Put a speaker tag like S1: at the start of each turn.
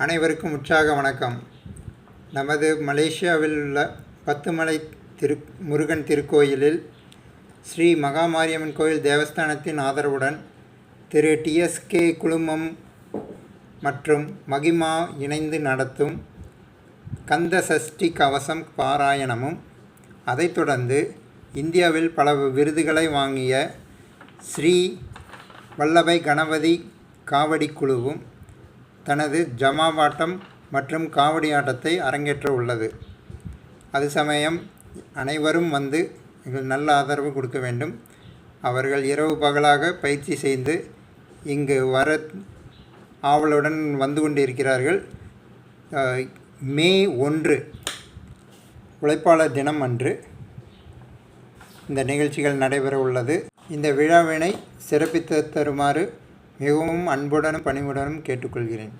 S1: அனைவருக்கும் உற்சாக வணக்கம். நமது மலேசியாவில் உள்ள பத்துமலை திரு முருகன் திருக்கோயிலில் ஸ்ரீ மகாமாரியம்மன் கோயில் தேவஸ்தானத்தின் ஆதரவுடன் திரு டிஎஸ்கே குழுமம் மற்றும் மகிமா இணைந்து நடத்தும் கந்த சஷ்டி கவசம் பாராயணமும் அதைத் தொடர்ந்து இந்தியாவில் பல விருதுகளை வாங்கிய ஸ்ரீ வல்லபை கணபதி காவடி குழுவும் தனது ஜமாவாட்டம் மற்றும் காவடி ஆட்டத்தை அரங்கேற்ற உள்ளது. அது சமயம் அனைவரும் வந்து எங்கள் நல்ல ஆதரவு கொடுக்க வேண்டும். அவர்கள் இரவு பகலாக பயிற்சி செய்து இங்கு வர ஆவலுடன் வந்து கொண்டிருக்கிறார்கள். மே ஒன்று உழைப்பாளர் தினம் அன்று இந்த நிகழ்ச்சிகள் நடைபெற உள்ளது. இந்த விழாவினை சிறப்பித்து தருமாறு மிகவும் அன்புடனும் பணிவுடனும் கேட்டுக்கொள்கிறேன்.